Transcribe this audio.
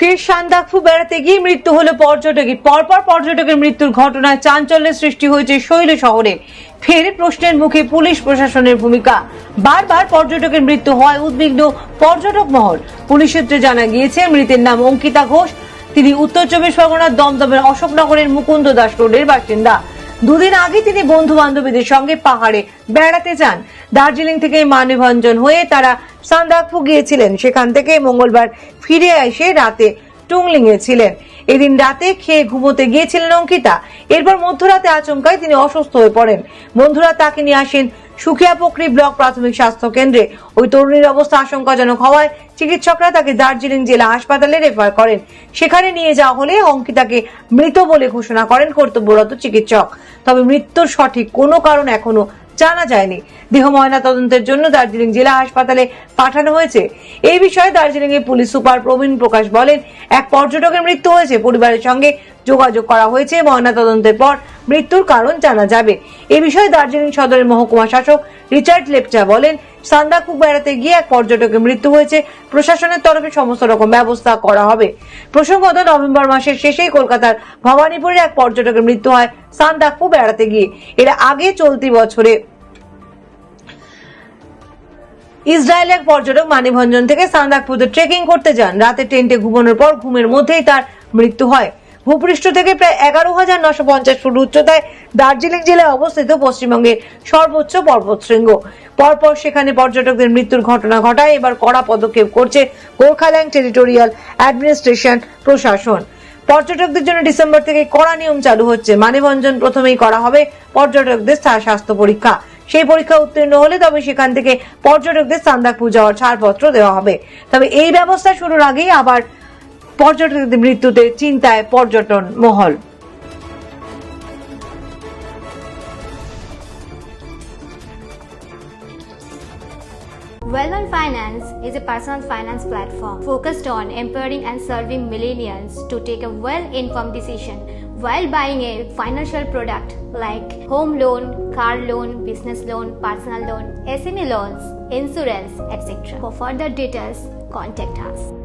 ফের সান্দাকফু বেড়াতে গিয়ে মৃত্যু হলো পর্যটকের। পরপর পর্যটকের মৃত্যুর ঘটনায় চাঞ্চল্যের সৃষ্টি হয়েছে শৈল শহরে। ফের প্রশ্নের মুখে পুলিশ প্রশাসনের ভূমিকা। বারবার পর্যটকের মৃত্যু হয় উদ্বিগ্ন পর্যটক মহল। পুলিশ সূত্রে জানা গিয়েছে, মৃতের নাম অঙ্কিতা ঘোষ। তিনি উত্তর চব্বিশ পরগনার দমদমের অশোকনগরের মুকুন্দ দাস রোডের বাসিন্দা। দুদিন আগে তিনি বন্ধু বান্ধবীদের সঙ্গে পাহাড়ে বেড়াতে যান। দার্জিলিং থেকে মানভঞ্জন হয়ে তারা সান্দাকফু গিয়েছিলেন। সেখান থেকে মঙ্গলবার ফিরে এসে রাতে টুংলিং এ ছিলেন। এদিন রাতে খেয়ে ঘুমোতে গিয়েছিলেন অঙ্কিতা। এরপর মধ্যরাতে আচমকায় তিনি অসুস্থ হয়ে পড়েন। বন্ধুরা তাকে নিয়ে আসেন সুখিয়াপকরি ব্লক প্রাথমিক স্বাস্থ্য কেন্দ্রে। ওই তরুণীর অবস্থা আশঙ্কাজনক হওয়ায় চিকিৎসকরা তাকে দার্জিলিং জেলা হাসপাতালে রেফার করেন। সেখানে নিয়ে যাওয়া হলে অঙ্কিতাকে মৃত বলে ঘোষণা করেন কর্তব্যরত চিকিৎসক। তবে মৃত্যুর সঠিক কোনো কারণ এখনও জানা যায়নি। দেহ ময়না তদন্তের জন্য দার্জিলিং জেলা হাসপাতালে পাঠানো হয়েছে। এই বিষয়ে দার্জিলিং এর পুলিশ সুপার প্রবীণ প্রকাশ বলেন, এক পর্যটকের মৃত্যু হয়েছে। পরিবারের সঙ্গে যোগাযোগ করা হয়েছে। ময়না তদন্তের পর মৃত্যুর কারণ জানা যাবে। এ বিষয়ে দার্জিলিং সদরের মহকুমা শাসক রিচার্ড লেপচা বলেন, সান্দাকুক বেড়াতে গিয়ে এক পর্যটকের মৃত্যু হয়েছে। প্রশাসনের তরফে সমস্ত রকম ব্যবস্থা করা হবে। প্রসঙ্গত, নভেম্বর মাসের শেষেই কলকাতার ভবানীপুরে এক পর্যটকের মৃত্যু হয় সান্দাকফু বেড়াতে গিয়ে। এর আগে চলতি বছরে ইসরায়েলের এক পর্যটক মানিভঞ্জন থেকে সান্দাকপুতে ট্রেকিং করতে যান। রাতে টেন্টে ঘুমানোর পর ঘুমের মধ্যেই তার মৃত্যু হয়। ভূপৃষ্ঠ থেকে প্রায় এগারো হাজার নশো পঞ্চাশ ফুট উচ্চতায় দার্জিলিং জেলায় অবস্থিত পশ্চিমবঙ্গের সর্বোচ্চ পর্বতশৃঙ্গ পরপর সেখানে পর্যটকদের মৃত্যুর ঘটনা ঘটায়। এবার কড়া পদক্ষেপ করছে গোর্খাল্যান্ড টেরিটোরিয়াল অ্যাডমিনিস্ট্রেশন প্রশাসন। পর্যটকদের জন্য ডিসেম্বর থেকে কড়া নিয়ম চালু হচ্ছে। মানিভঞ্জন প্রথমেই করা হবে পর্যটকদের স্বাস্থ্য পরীক্ষা। সেই পরীক্ষা উত্তীর্ণ হলে তবে সেখান থেকে পর্যটকদের সান্দাকপু যাওয়ার ছাড়পত্র দেওয়া হবে। তবে এই ব্যবস্থা শুরুর আগেই আবার পর্যটকদের মৃত্যুতে চিন্তায় পর্যটন মহল Wellman Finance is a personal finance platform focused on empowering and serving millennials to take a well-informed decision while buying a financial product like home loan, car loan, business loan, personal loan, SME loans, insurance, etc. For further details, contact us.